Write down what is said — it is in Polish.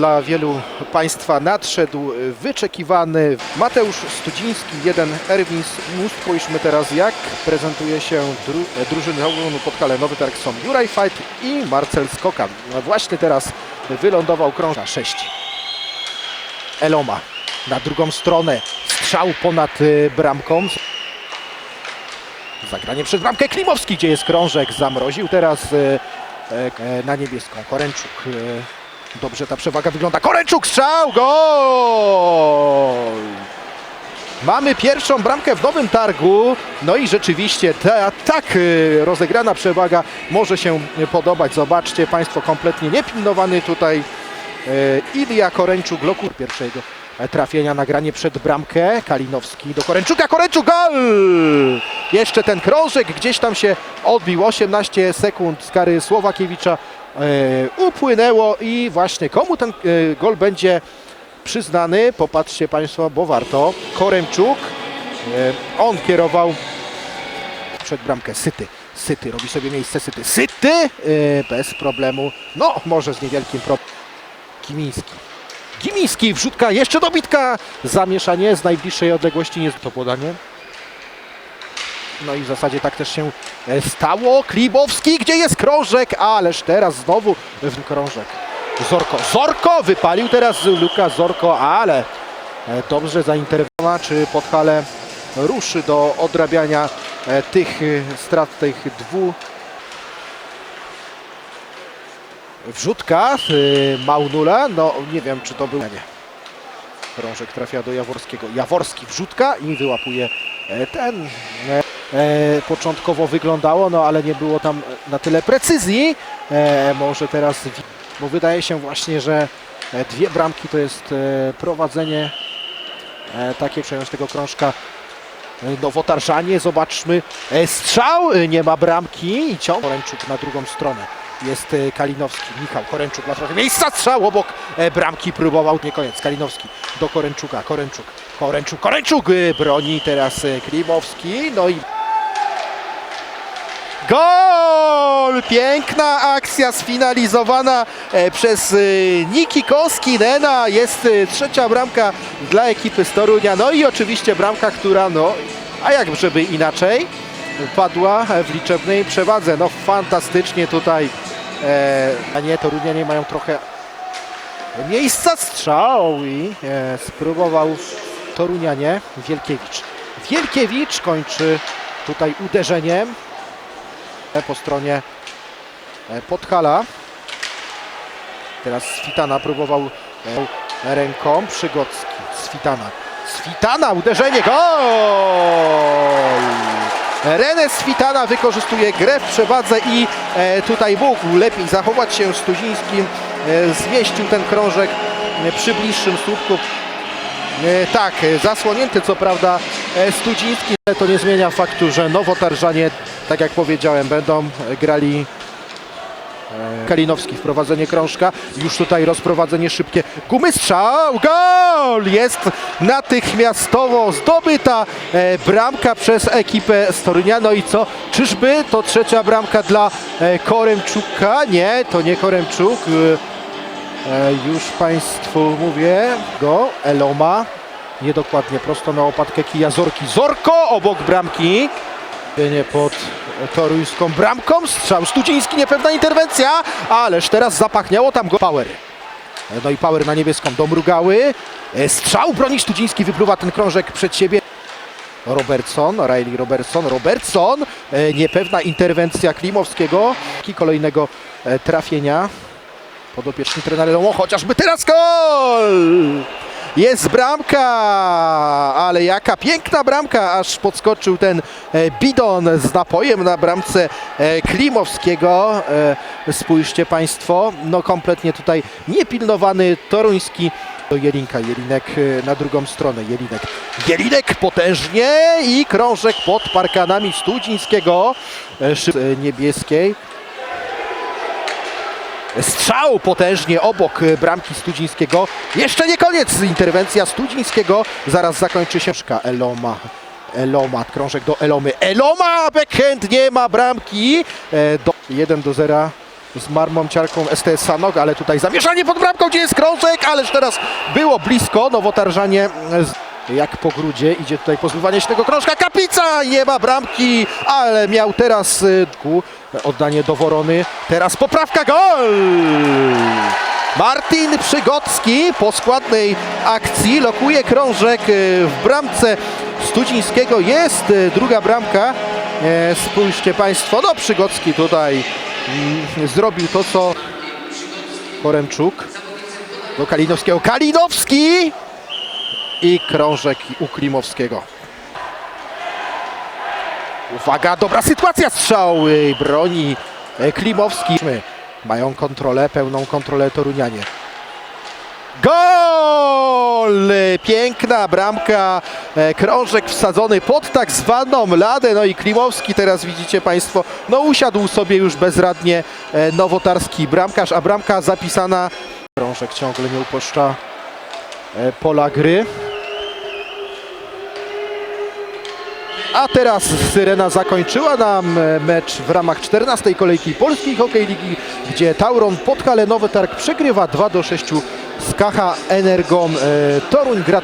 Dla wielu Państwa nadszedł wyczekiwany Mateusz Studziński, jeden Erwin Must. Spójrzmy teraz jak prezentuje się dru drużyny Aulonu Podhale Nowy Targ są Juraj Fight i Marcel Skokan. No Właśnie teraz wylądował krąża 6. Eloma na drugą stronę. Strzał ponad y, bramką. Zagranie przez bramkę Klimowski, gdzie jest krążek. Zamroził teraz y, na niebieską. Koręczuk. Dobrze ta przewaga wygląda. Koręczuk strzał! Gol! Mamy pierwszą bramkę w Nowym Targu. No i rzeczywiście ta tak y, rozegrana przewaga może się podobać. Zobaczcie Państwo, kompletnie niepilnowany tutaj y, Ilia Koręczuk, loku pierwszego trafienia, nagranie przed bramkę. Kalinowski do Koręczuka, Koręczuk, gol! Jeszcze ten krążek gdzieś tam się odbił. 18 sekund z kary Słowakiewicza upłynęło i właśnie komu ten e, gol będzie przyznany, popatrzcie Państwo, bo warto. Koremczuk, e, on kierował przed bramkę Syty. Syty robi sobie miejsce Syty. Syty e, bez problemu, no może z niewielkim problemem. Kimiński. Kimiński, wrzutka, jeszcze dobitka. Zamieszanie z najbliższej odległości, nie to podanie. No i w zasadzie tak też się e, stało. Klibowski, gdzie jest krążek? Ależ teraz znowu w krążek. Zorko, Zorko wypalił teraz Luka Zorko, ale e, dobrze zainteresowana, czy Podhale ruszy do odrabiania e, tych strat, tych dwóch. Wrzutka Maunula, no nie wiem czy to był... Krążek trafia do Jaworskiego. Jaworski wrzutka i wyłapuje ten. E, początkowo wyglądało, no ale nie było tam na tyle precyzji. E, może teraz, bo wydaje się właśnie, że e, dwie bramki to jest prowadzenie takie przejąć tego krążka. Nowotarżanie, zobaczmy. Strzał, nie ma bramki i ciąg. Poręczuk na drugą stronę. Jest Kalinowski, Michał Koręczuk na trochę miejsca, strzał obok bramki próbował, nie koniec, Kalinowski do Koręczuka, Koręczuk, Koręczuk, Koręczuk broni teraz Klimowski, no i Gol! Piękna akcja sfinalizowana e, przez e, Niki Koskinena. Jest e, trzecia bramka dla ekipy z Torunia. No i oczywiście bramka, która no, a jak żeby inaczej, padła w liczebnej przewadze. No fantastycznie tutaj, e, a nie, Torunianie mają trochę miejsca strzał i e, spróbował Torunianie, Wielkiewicz. Wielkiewicz kończy tutaj uderzeniem po stronie e, Podhala. Teraz Switana próbował e, ręką. Przygocki. Switana. Switana, uderzenie, gol! Renes Switana wykorzystuje grę w przewadze i e, tutaj mógł lepiej zachować się Stuzińskim. E, zmieścił ten krążek e, przy bliższym słupku. E, Tak, e, zasłonięty co prawda e, Studziński, ale to nie zmienia faktu, że Nowotarżanie, tak jak powiedziałem, będą e, grali e, Kalinowski, wprowadzenie krążka, już tutaj rozprowadzenie szybkie, gumy strzał, gol! Jest natychmiastowo zdobyta e, bramka przez ekipę z Torunia, no i co, czyżby to trzecia bramka dla e, Koremczuka? Nie, to nie Koremczuk, e, E, Już Państwu mówię go, Eloma. Niedokładnie prosto na łopatkę kija Zorki. Zorko obok bramki. Nie pod toruńską bramką. Strzał Studziński, niepewna interwencja. Ależ teraz zapachniało tam go Power. No i Power na niebieską domrugały. E, Strzał broni Studziński, wypluwa ten krążek przed siebie. Robertson, Riley Robertson, Robertson, e, niepewna interwencja Klimowskiego kolejnego e, trafienia podopieczni trenera Lomo, chociażby teraz gol! Jest bramka, ale jaka piękna bramka, aż podskoczył ten e, bidon z napojem na bramce e, Klimowskiego. E, Spójrzcie Państwo, no kompletnie tutaj niepilnowany toruński do Jelinka, Jelinek na drugą stronę, Jelinek, Jelinek potężnie i krążek pod parkanami Studzińskiego, niebieskiej. Strzał potężnie obok e, bramki Studzińskiego. Jeszcze nie koniec. Interwencja Studzińskiego. Zaraz zakończy się. Eloma. Eloma, krążek do Elomy. Eloma, backhand, nie ma bramki. E, do 1 do 0 z marmomciarką STS Sanok, ale tutaj zamieszanie pod bramką, gdzie jest krążek, ależ teraz było blisko, nowotarżanie z- jak po grudzie, idzie tutaj pozbywanie się tego krążka, Kapica, nie ma bramki, ale miał teraz y, ku- oddanie do Worony, teraz poprawka, gol! Martin Przygocki po składnej akcji lokuje krążek y, w bramce Studzińskiego. Jest y, druga bramka. E, Spójrzcie Państwo, no Przygocki tutaj mm, zrobił to, co Poremczuk do Kalinowskiego. Kalinowski i krążek u Klimowskiego. Uwaga, dobra sytuacja, strzał y, broni e, Klimowski. Mają kontrolę, pełną kontrolę Torunianie. Gol! Piękna bramka, e, krążek wsadzony pod tak zwaną ladę, no i Klimowski teraz widzicie Państwo, no usiadł sobie już bezradnie e, nowotarski bramkarz, a bramka zapisana. Krążek ciągle nie upuszcza e, pola gry. A teraz Syrena zakończyła nam e, mecz w ramach 14 kolejki Polskiej Hokej Ligi, gdzie Tauron Podhale Nowy Targ przegrywa 2 do 6 z KH Energom e, Toruń. Grat